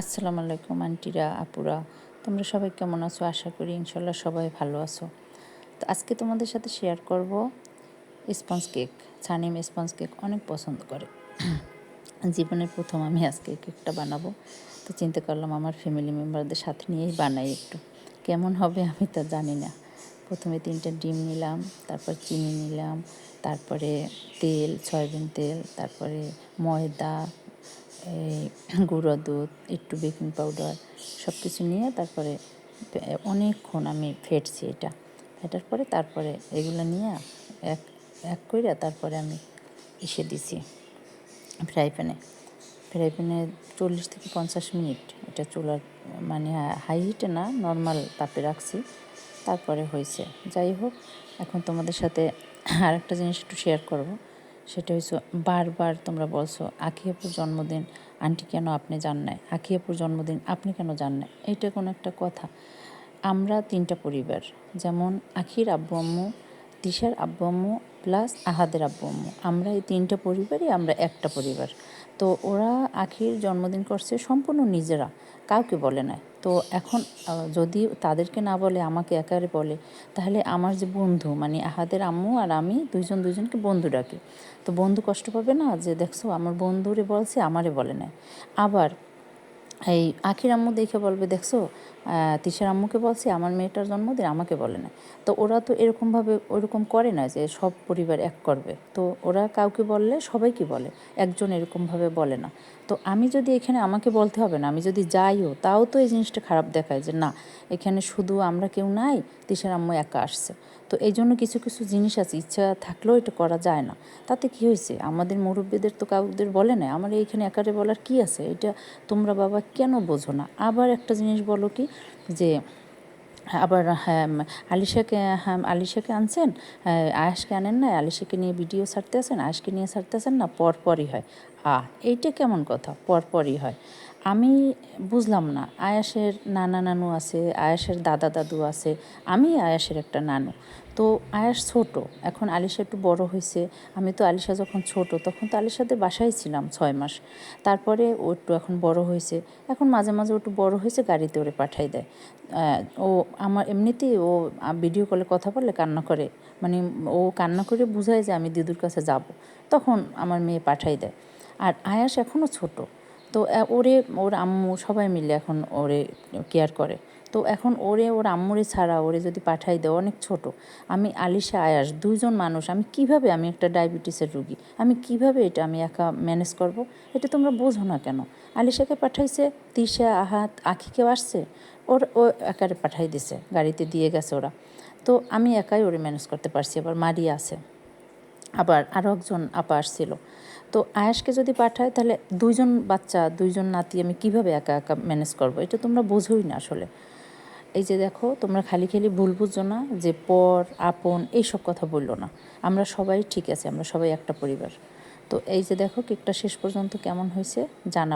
আসসালামু আলাইকুম, আন্টিরা, আপুরা। তোমরা সবাই কেমন আছো? আশা করি ইনশাল্লাহ সবাই ভালো আছো। তো আজকে তোমাদের সাথে শেয়ার করব স্পঞ্জ কেক ছানিম স্পঞ্জ কেক অনেক পছন্দ করে। জীবনের প্রথম আমি আজকে কেকটা বানাবো। তো চিন্তা করলাম আমার ফ্যামিলি মেম্বারদের সাথে নিয়েই বানাই একটু। কেমন হবে আমি তা জানি না। প্রথমে তিনটা ডিম নিলাম, তারপর চিনি নিলাম, তারপরে তেল, সয়াবিন তেল, তারপরে ময়দা এই গুঁড়ো দুধ, একটু বেকিং পাউডার সব কিছু নিয়ে তারপরে অনেকক্ষণ আমি ফেটছি এটা। ফেটার পরে তারপরে এগুলো নিয়ে এক এক করে তারপরে আমি এসে দিছি ফ্রাই প্যানে। ফ্রাই প্যানে চল্লিশ থেকে পঞ্চাশ মিনিট এটা চুলার মানে হাই হিটে না, নর্মাল তাপে রাখছি। তারপরে হয়েছে। যাই হোক, এখন তোমাদের সাথে আরেকটা জিনিস একটু শেয়ার করব। সেটা হচ্ছে বারবার তোমরা বলছো আখিয়াপুর জন্মদিন, আন্টি কেন আপনি যান নাই? আখিয়াপুর জন্মদিন, আপনি কেন যান নাই? এইটা কোনো একটা কথা। আমরা তিনটা পরিবার, যেমন আখির আব্বু আম্মু দিশার আব্বু আম্মু প্লাস আহাদের আব্বু আম্মু। আমরা এই তিনটা পরিবারই, আমরা একটা পরিবার। তো ওরা আখির জন্মদিন করছে সম্পূর্ণ নিজেরা, কাউকে বলে না তো এখন যদি তাদেরকে না বলে, আমাকে একারে বলে, তাহলে আমার যে বন্ধু মানে আহাদের আম্মু আর আমি দুইজন দুইজনকে বন্ধু ডাকি। তো বন্ধু কষ্ট পাবে না যে, দেখছ, আমার বন্ধুরে বলছে, আমারে বলে না আবার এই আখির আম্মু দেখে বলবে, দেখছ? তিশার আম্মুকে বলছি, আমার মেয়েটার জন্মদিন আমাকে বলে না। তো ওরা তো এরকমভাবে ওরকম করে না যে সব পরিবার এক করবে। তো ওরা কাউকে বললে, সবাইকে বলে, একজন এরকমভাবে বলে না। তো আমি যদি এখানে আমাকে বলতে হবে না, আমি যদি যাইও, তাও তো এই জিনিসটা খারাপ দেখায় যে না, এখানে শুধু আমরা কেউ নাই, তিশার আম্মু একা আসছে। তো এই জন্য কিছু কিছু জিনিস আছে, ইচ্ছা থাকলেও এটা করা যায় না। তাতে কি হয়েছে? আমাদের মুরব্বীদের তো কাউদের বলে না আমার এইখানে একারে বলার কি আছে? এটা তোমরা বাবা কেন বোঝো না? আবার একটা জিনিস বলো কি, যে আবার হ্যাঁ আলিশাকে হ্যাঁ আলিশাকে আনছেন আয়াসকে আনেন না আলিশাকে নিয়ে ভিডিও ছাড়তে আসেন আয়াসকে নিয়ে ছাড়তে আসেন না, পরপরই হয়। আ, এইটা কেমন কথা? পরপরই হয়। আমি বুঝলাম না, আয়াসের নানা নানু আছে, আয়াসের দাদা দাদু আছে, আমি আয়াসের একটা নানু। তো আয়াস ছোট, এখন আলিশা একটু বড় হয়েছে আমি তো আলিশা যখন ছোট, তখন তো আলিশাদের বাসায় ছিলাম ছয় মাস। তারপরে ও একটু এখন বড় হয়েছে এখন মাঝে মাঝে ও একটু বড় হয়েছে গাড়িতে ওরে পাঠাই দেয়। ও আমার এমনিতেই ও ভিডিও কলে কথা বললে কান্না করে। মানে ও কান্না করে বুঝায় যে আমি দিদুর কাছে যাব। তখন আমার মেয়ে পাঠাই দেয়। আর আয়াস এখনও ছোট। তো ওরে, ওর আম্মু সবাই মিলে এখন ওরে কেয়ার করে। তো, এখন ওরে, ওর আম্মুরে ছাড়া ওরে যদি পাঠাই দেয় অনেক ছোট। আমি আলিশা, আয়াস দুইজন মানুষ, আমি কীভাবে আমি একটা ডায়াবেটিসের রুগী? আমি কীভাবে এটা আমি একা ম্যানেজ করব? এটা তোমরা বোঝো না কেন? আলিশাকে পাঠাইছে, তিশা, আহাত, আখিকেও আসছে, ওর, ও একারে পাঠাই দিছে, গাড়িতে দিয়ে গেছে ওরা। তো, আমি একাই ওরে ম্যানেজ করতে পারছি, আবার মারিয়া আছে। আবার আরও একজন আপা আসছিল। তো আয়াসকে যদি পাঠায়, তাহলে দুইজন বাচ্চা, দুইজন নাতি আমি কীভাবে একা একা ম্যানেজ করব? এটা তোমরা বোঝোই না আসলে। এই যে দেখো, তোমরা খালি খালি ভুল বুঝছ না যে পর, আপন এইসব কথা বলল না। আমরা সবাই ঠিক আছে, আমরা সবাই একটা পরিবার। তো এই যে দেখো, কেকটা শেষ পর্যন্ত কেমন হয়েছে জানা